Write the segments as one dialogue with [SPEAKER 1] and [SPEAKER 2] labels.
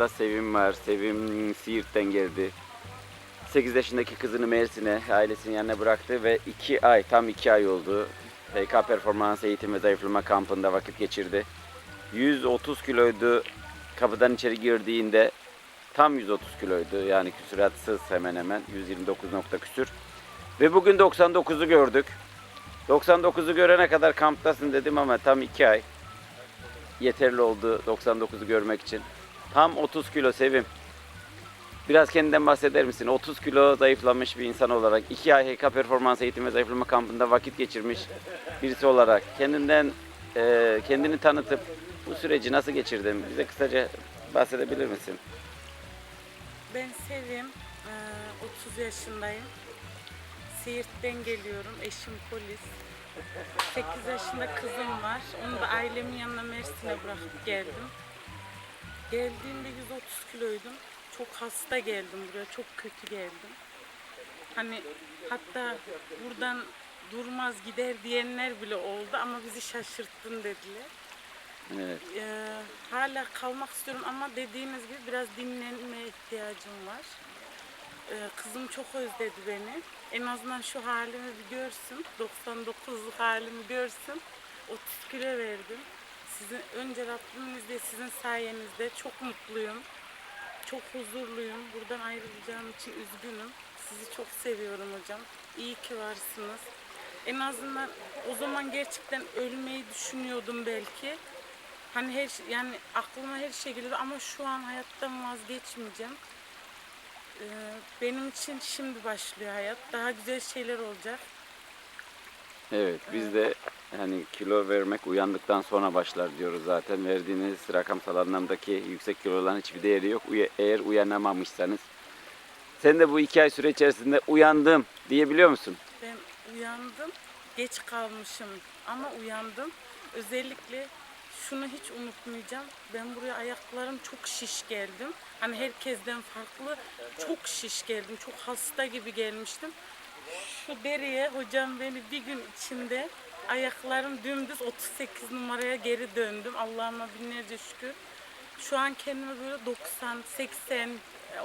[SPEAKER 1] aramızda Sevim var. Sevim Siirt'ten geldi. 8 yaşındaki kızını Mersin'e ailesinin yanına bıraktı ve 2 ay tam 2 ay oldu. PK Performans Eğitim ve Zayıflama kampında vakit geçirdi. 130 kiloydu kapıdan içeri girdiğinde tam 130 kiloydu yani küsuratsız hemen hemen 129 nokta küsür. Ve bugün 99'u gördük. 99'u görene kadar kamptasın dedim ama tam 2 ay yeterli oldu 99'u görmek için. Tam 30 kilo Sevim. Biraz kendinden bahseder misin? 30 kilo zayıflamış bir insan olarak, 2 ay HK Performans Eğitim ve Zayıflama kampında vakit geçirmiş birisi olarak kendinden e, kendini tanıtıp bu süreci nasıl geçirdin? Bize kısaca bahsedebilir misin?
[SPEAKER 2] Ben Sevim, eee, 30 yaşındayım. Siirt'ten geliyorum, eşim polis. 8 yaşında kızım var. Onu da ailemin yanına Mersin'e bırakıp geldim. Geldiğimde 130 kiloydum. Çok hasta geldim buraya, çok kötü geldim. Hani hatta buradan durmaz gider diyenler bile oldu ama bizi şaşırttın dediler.
[SPEAKER 1] Evet.
[SPEAKER 2] Ee, hala kalmak istiyorum ama dediğiniz gibi biraz dinlenmeye ihtiyacım var. Ee, kızım çok özledi beni. En azından şu halimi bir görsün. 99'luk halimi görsün. 30 kilo verdim. Sizin önce Rabbimin izniyle sizin sayenizde çok mutluyum. Çok huzurluyum. Buradan ayrılacağım için üzgünüm. Sizi çok seviyorum hocam. İyi ki varsınız. En azından o zaman gerçekten ölmeyi düşünüyordum belki. Hani her şey- yani aklıma her şey geliyor ama şu an hayattan vazgeçmeyeceğim. Ee, benim için şimdi başlıyor hayat. Daha güzel şeyler olacak.
[SPEAKER 1] Evet, biz de hani kilo vermek uyandıktan sonra başlar diyoruz zaten. Verdiğiniz rakamsal anlamdaki yüksek kiloların hiçbir değeri yok. Eğer uyanamamışsanız. Sen de bu iki ay süre içerisinde uyandım diyebiliyor musun?
[SPEAKER 2] Ben uyandım. Geç kalmışım ama uyandım. Özellikle şunu hiç unutmayacağım. Ben buraya ayaklarım çok şiş geldim. Hani herkesten farklı çok şiş geldim. Çok hasta gibi gelmiştim. Şu deriye hocam beni bir gün içinde ayaklarım dümdüz 38 numaraya geri döndüm. Allah'ıma binlerce şükür. Şu an kendimi böyle 90, 80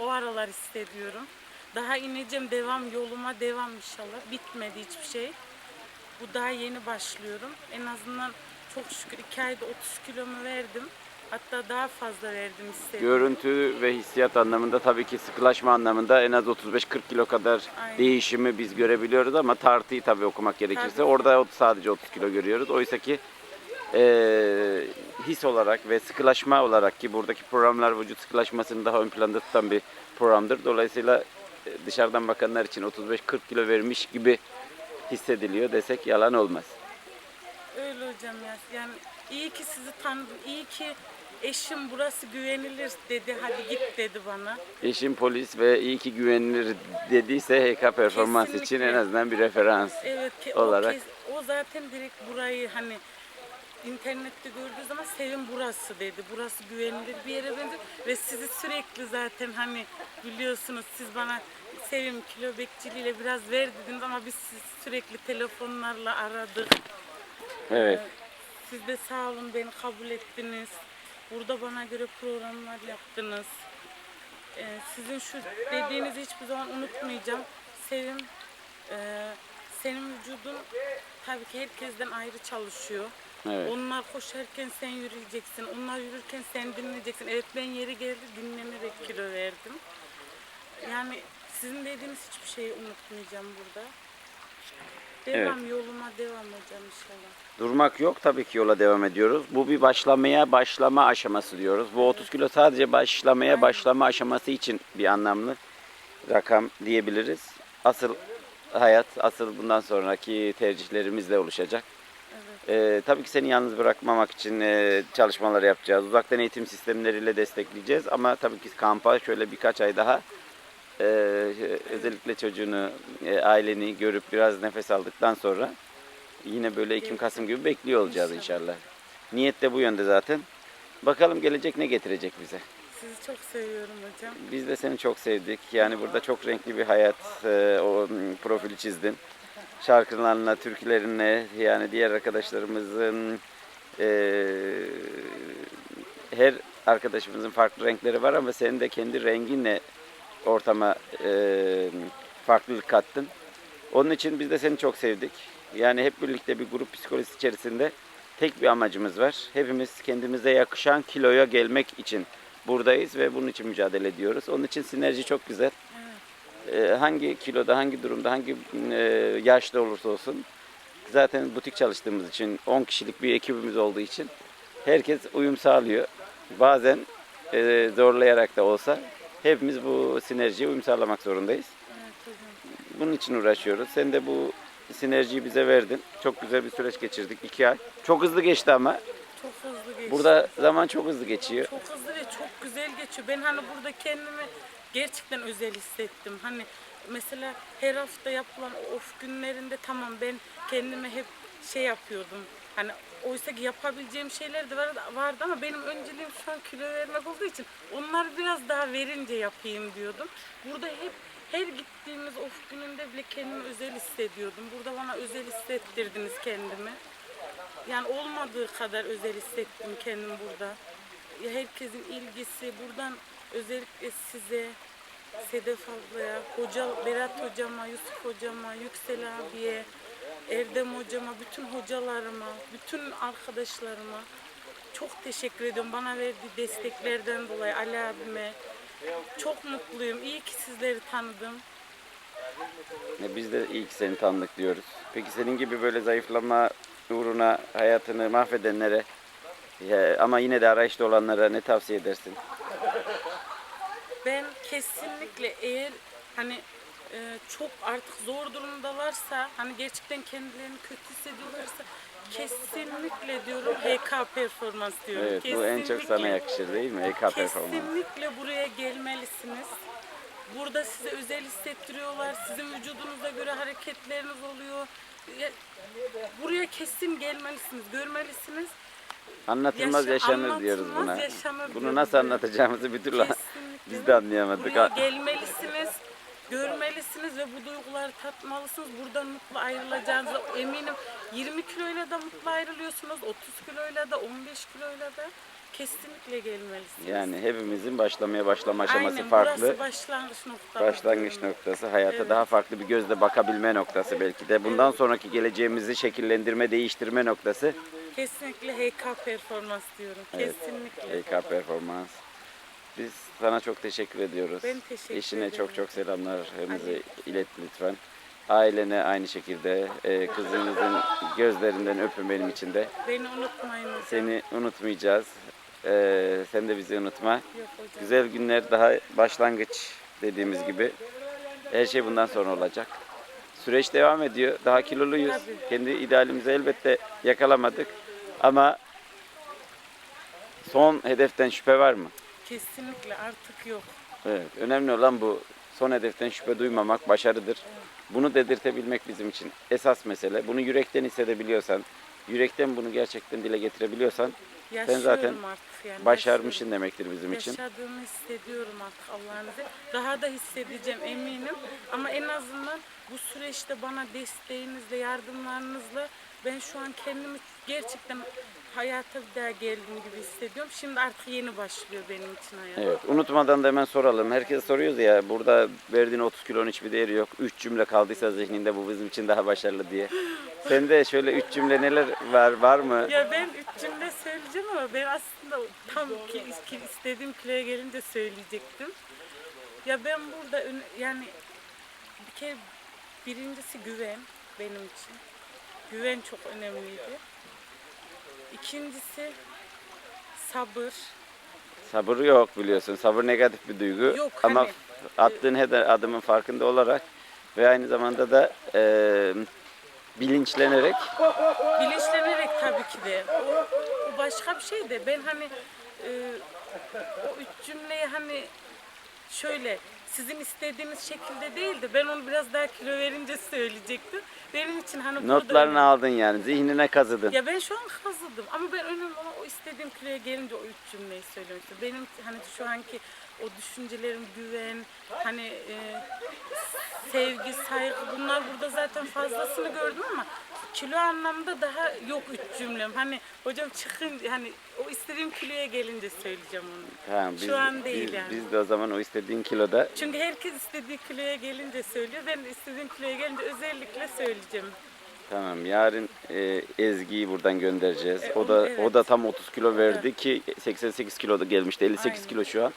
[SPEAKER 2] o aralar hissediyorum. Daha ineceğim devam yoluma devam inşallah. Bitmedi hiçbir şey. Bu daha yeni başlıyorum. En azından çok şükür 2 ayda 30 kilomu verdim. Hatta daha fazla verdim istedim.
[SPEAKER 1] Görüntü ve hissiyat anlamında tabii ki sıkılaşma anlamında en az 35-40 kilo kadar
[SPEAKER 2] Aynen.
[SPEAKER 1] değişimi biz görebiliyoruz ama tartıyı tabii okumak gerekirse
[SPEAKER 2] Tabii.
[SPEAKER 1] orada sadece 30 kilo görüyoruz. Oysa ki eee, his olarak ve sıkılaşma olarak ki buradaki programlar vücut sıkılaşmasını daha ön planda tutan bir programdır. Dolayısıyla e, dışarıdan bakanlar için 35-40 kilo vermiş gibi hissediliyor desek yalan olmaz.
[SPEAKER 2] Öyle hocam ya. Yani iyi ki sizi tanıdım. İyi ki eşim burası güvenilir dedi. Hadi git dedi bana.
[SPEAKER 1] Eşim polis ve iyi ki güvenilir dediyse HK performans için en azından bir referans.
[SPEAKER 2] Evet ki
[SPEAKER 1] Olarak.
[SPEAKER 2] o, kez- o zaten direkt burayı hani internette gördüğü zaman Sevim burası dedi. Burası güvenilir bir yere benziyor ve sizi sürekli zaten hani biliyorsunuz siz bana Sevim kilo bekçiliğiyle biraz ver dediniz ama biz sizi sürekli telefonlarla aradık.
[SPEAKER 1] Evet.
[SPEAKER 2] Siz de sağ olun beni kabul ettiniz. Burada bana göre programlar yaptınız. Ee, sizin şu dediğinizi hiçbir zaman unutmayacağım. Sevim, e, senin vücudun tabii ki herkesten ayrı çalışıyor.
[SPEAKER 1] Evet.
[SPEAKER 2] Onlar koşarken sen yürüyeceksin. Onlar yürürken sen dinleyeceksin. Evet ben yeri geldi dinlenerek kilo verdim. Yani sizin dediğiniz hiçbir şeyi unutmayacağım burada. Devam yoluma devam hocam inşallah.
[SPEAKER 1] Durmak yok tabii ki yola devam ediyoruz. Bu bir başlamaya başlama aşaması diyoruz. Bu 30 kilo sadece başlamaya
[SPEAKER 2] Aynen.
[SPEAKER 1] başlama aşaması için bir anlamlı rakam diyebiliriz. Asıl hayat, asıl bundan sonraki tercihlerimizle oluşacak. Ee, tabii ki seni yalnız bırakmamak için e, çalışmalar yapacağız. Uzaktan eğitim sistemleriyle destekleyeceğiz. Ama tabii ki kampa şöyle birkaç ay daha e, özellikle çocuğunu, e, aileni görüp biraz nefes aldıktan sonra yine böyle Ekim Kasım gibi bekliyor olacağız
[SPEAKER 2] İnşallah.
[SPEAKER 1] Niyet de bu yönde zaten. Bakalım gelecek ne getirecek bize.
[SPEAKER 2] Sizi çok seviyorum hocam.
[SPEAKER 1] Biz de seni çok sevdik. Yani burada çok renkli bir hayat e, o profili çizdin. Şarkılarınla, türkülerinle yani diğer arkadaşlarımızın e, her arkadaşımızın farklı renkleri var ama senin de kendi renginle ortama e, farklılık kattın. Onun için biz de seni çok sevdik. Yani hep birlikte bir grup psikolojisi içerisinde tek bir amacımız var. Hepimiz kendimize yakışan kiloya gelmek için buradayız ve bunun için mücadele ediyoruz. Onun için sinerji çok güzel. Ee, hangi kiloda, hangi durumda, hangi e, yaşta olursa olsun zaten butik çalıştığımız için 10 kişilik bir ekibimiz olduğu için herkes uyum sağlıyor. Bazen e, zorlayarak da olsa hepimiz bu sinerjiye uyum sağlamak zorundayız. Bunun için uğraşıyoruz. Sen de bu sinerjiyi bize verdin. Çok güzel bir süreç geçirdik. iki ay. Çok hızlı geçti ama.
[SPEAKER 2] Çok hızlı geçti.
[SPEAKER 1] Burada zaman çok hızlı geçiyor.
[SPEAKER 2] Çok hızlı ve çok güzel geçiyor. Ben hani burada kendimi gerçekten özel hissettim. Hani mesela her hafta yapılan o off günlerinde tamam ben kendime hep şey yapıyordum. Hani oysa ki yapabileceğim şeyler de vardı, ama benim önceliğim şu an kilo vermek olduğu için onları biraz daha verince yapayım diyordum. Burada hep her gittiğimiz off gününde bile kendimi özel hissediyordum. Burada bana özel hissettirdiniz kendimi. Yani olmadığı kadar özel hissettim kendimi burada. Herkesin ilgisi buradan özellikle size, Sedef ablaya, hoca, Berat hocama, Yusuf hocama, Yüksel abiye, Erdem hocama, bütün hocalarıma, bütün arkadaşlarıma çok teşekkür ediyorum. Bana verdiği desteklerden dolayı Ali abime. Çok mutluyum. İyi ki sizleri tanıdım.
[SPEAKER 1] Ya Biz de iyi ki seni tanıdık diyoruz. Peki senin gibi böyle zayıflama uğruna hayatını mahvedenlere ya ama yine de arayışta olanlara ne tavsiye edersin?
[SPEAKER 2] Ben kesinlikle eğer hani e, çok artık zor durumdalarsa hani gerçekten kendilerini kötü hissediyorlarsa kesinlikle diyorum HK performans diyorum.
[SPEAKER 1] Evet bu en çok sana yakışır değil mi? EK performans.
[SPEAKER 2] Kesinlikle buraya gelmelisiniz. Burada size özel hissettiriyorlar. Sizin vücudunuza göre hareketleriniz oluyor. Ya, Buraya kesin gelmelisiniz, görmelisiniz.
[SPEAKER 1] Anlatılmaz
[SPEAKER 2] Yaşa-
[SPEAKER 1] yaşanır diyoruz
[SPEAKER 2] anlatılmaz
[SPEAKER 1] buna.
[SPEAKER 2] yaşanır
[SPEAKER 1] Bunu
[SPEAKER 2] diyoruz,
[SPEAKER 1] nasıl anlatacağımızı bir türlü biz de anlayamadık.
[SPEAKER 2] Buraya gelmelisiniz, görmelisiniz ve bu duyguları tatmalısınız. Buradan mutlu ayrılacağınıza eminim. 20 kiloyla da mutlu ayrılıyorsunuz, 30 kiloyla da, 15 kiloyla da kesinlikle gelmelisiniz.
[SPEAKER 1] Yani hepimizin başlamaya başlama aşaması
[SPEAKER 2] Aynen,
[SPEAKER 1] farklı.
[SPEAKER 2] burası başlangıç nokta.
[SPEAKER 1] Başlangıç noktası, hayata
[SPEAKER 2] Evet.
[SPEAKER 1] daha farklı bir gözle bakabilme noktası belki de. Bundan sonraki geleceğimizi şekillendirme, değiştirme noktası.
[SPEAKER 2] Kesinlikle HK performans diyorum.
[SPEAKER 1] Evet.
[SPEAKER 2] Kesinlikle.
[SPEAKER 1] EK Performans. Biz sana çok teşekkür ediyoruz.
[SPEAKER 2] Ben teşekkür
[SPEAKER 1] Eşine
[SPEAKER 2] ederim.
[SPEAKER 1] çok çok selamlarımızı ilet lütfen. Ailene aynı şekilde, e, kızınızın gözlerinden öpün benim için de.
[SPEAKER 2] Beni unutmayın hocam.
[SPEAKER 1] Seni unutmayacağız. E, sen de bizi unutma.
[SPEAKER 2] Yok hocam.
[SPEAKER 1] Güzel günler daha başlangıç dediğimiz gibi. Her şey bundan sonra olacak. Süreç devam ediyor. Daha kiloluyuz.
[SPEAKER 2] Tabii.
[SPEAKER 1] Kendi idealimizi elbette yakalamadık. Ama son hedeften şüphe var mı?
[SPEAKER 2] Kesinlikle artık yok.
[SPEAKER 1] Evet. Önemli olan bu. Son hedeften şüphe duymamak başarıdır. Bunu dedirtebilmek bizim için esas mesele. Bunu yürekten hissedebiliyorsan, yürekten bunu gerçekten dile getirebiliyorsan
[SPEAKER 2] Yaşıyorum
[SPEAKER 1] zaten
[SPEAKER 2] artık yani.
[SPEAKER 1] başarmışsın demektir bizim için.
[SPEAKER 2] Yaşadığımı hissediyorum artık Allah'ın izniyle. Daha da hissedeceğim eminim. Ama en azından bu süreçte bana desteğinizle, yardımlarınızla ben şu an kendimi gerçekten hayata bir daha geldiğim gibi hissediyorum. Şimdi artık yeni başlıyor benim için hayat.
[SPEAKER 1] Evet, unutmadan da hemen soralım. Herkes soruyoruz ya, burada verdiğin 30 kilonun hiçbir değeri yok. 3 cümle kaldıysa zihninde bu bizim için daha başarılı diye. Sende şöyle 3 cümle neler var, var mı?
[SPEAKER 2] Ya ben üç cümle söyleyeceğim ama ben aslında tam ki, ki istediğim kiloya gelince söyleyecektim. Ya ben burada yani bir kere birincisi güven benim için. Güven çok önemliydi. İkincisi sabır.
[SPEAKER 1] Sabır yok biliyorsun. Sabır negatif bir duygu.
[SPEAKER 2] Yok,
[SPEAKER 1] Ama
[SPEAKER 2] hani-
[SPEAKER 1] attığın her adımın farkında olarak ve aynı zamanda da eee, bilinçlenerek
[SPEAKER 2] Bilinçlenerek tabii ki de. O, o başka bir şey de ben hani e, o üç cümleyi hani şöyle sizin istediğiniz şekilde değil de ben onu biraz daha kilo verince söyleyecektim. Benim için hani burada
[SPEAKER 1] notlarını
[SPEAKER 2] önemli.
[SPEAKER 1] aldın yani. Zihnine kazıdın.
[SPEAKER 2] Ya ben şu an kazıdım ama ben önemli olan o istediğim kiloya gelince o üç cümleyi söylemek istiyorum. Benim hani şu anki o düşüncelerim, güven, hani e, sevgi, saygı bunlar burada zaten fazlasını gördüm ama kilo anlamda daha yok üç cümlem. Hani hocam çıkın hani o istediğim kiloya gelince söyleyeceğim onu.
[SPEAKER 1] Tamam,
[SPEAKER 2] Şu an değil
[SPEAKER 1] biz,
[SPEAKER 2] yani.
[SPEAKER 1] biz de o zaman o istediğin kiloda
[SPEAKER 2] Çünkü herkes istediği kiloya gelince söylüyor. Ben istediğim kiloya gelince özellikle söyleyeceğim.
[SPEAKER 1] Tamam yarın e, Ezgi'yi buradan göndereceğiz.
[SPEAKER 2] E,
[SPEAKER 1] o da
[SPEAKER 2] evet.
[SPEAKER 1] o da tam 30 kilo verdi ki 88 kilo da gelmişti. 58
[SPEAKER 2] Aynen.
[SPEAKER 1] kilo şu an.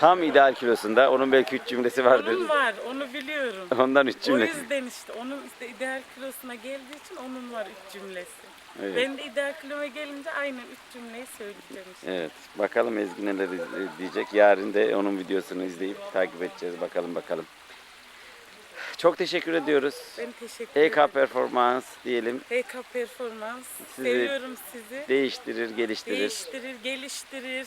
[SPEAKER 1] Tam ideal kilosunda. Onun belki 3 cümlesi vardır.
[SPEAKER 2] Onun var, onu biliyorum.
[SPEAKER 1] Ondan 3
[SPEAKER 2] O
[SPEAKER 1] cümlesi.
[SPEAKER 2] yüzden işte onun işte ideal kilosuna geldiği için onun var üç cümlesi.
[SPEAKER 1] Evet.
[SPEAKER 2] Ben de ideal kiloma gelince aynen üç cümleyi söyleyeceğim işte.
[SPEAKER 1] Evet. Bakalım Ezgi neler iz- diyecek. Yarın da onun videosunu izleyip takip edeceğiz. Bakalım bakalım. Çok teşekkür ediyoruz.
[SPEAKER 2] Ben teşekkür
[SPEAKER 1] EK
[SPEAKER 2] ederim.
[SPEAKER 1] Performans diyelim.
[SPEAKER 2] EK Performans. Seviyorum sizi.
[SPEAKER 1] Değiştirir, geliştirir.
[SPEAKER 2] Değiştirir, geliştirir,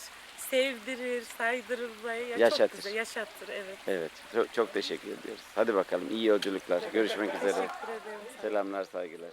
[SPEAKER 2] sevdirir, saydırır burayı. Ya
[SPEAKER 1] Yaşatır.
[SPEAKER 2] Çok güzel, yaşattır evet.
[SPEAKER 1] Evet. Çok, çok teşekkür ediyoruz. Hadi bakalım. iyi yolculuklar. Görüşmek üzere.
[SPEAKER 2] Teşekkür ederim.
[SPEAKER 1] Selamlar, saygılar.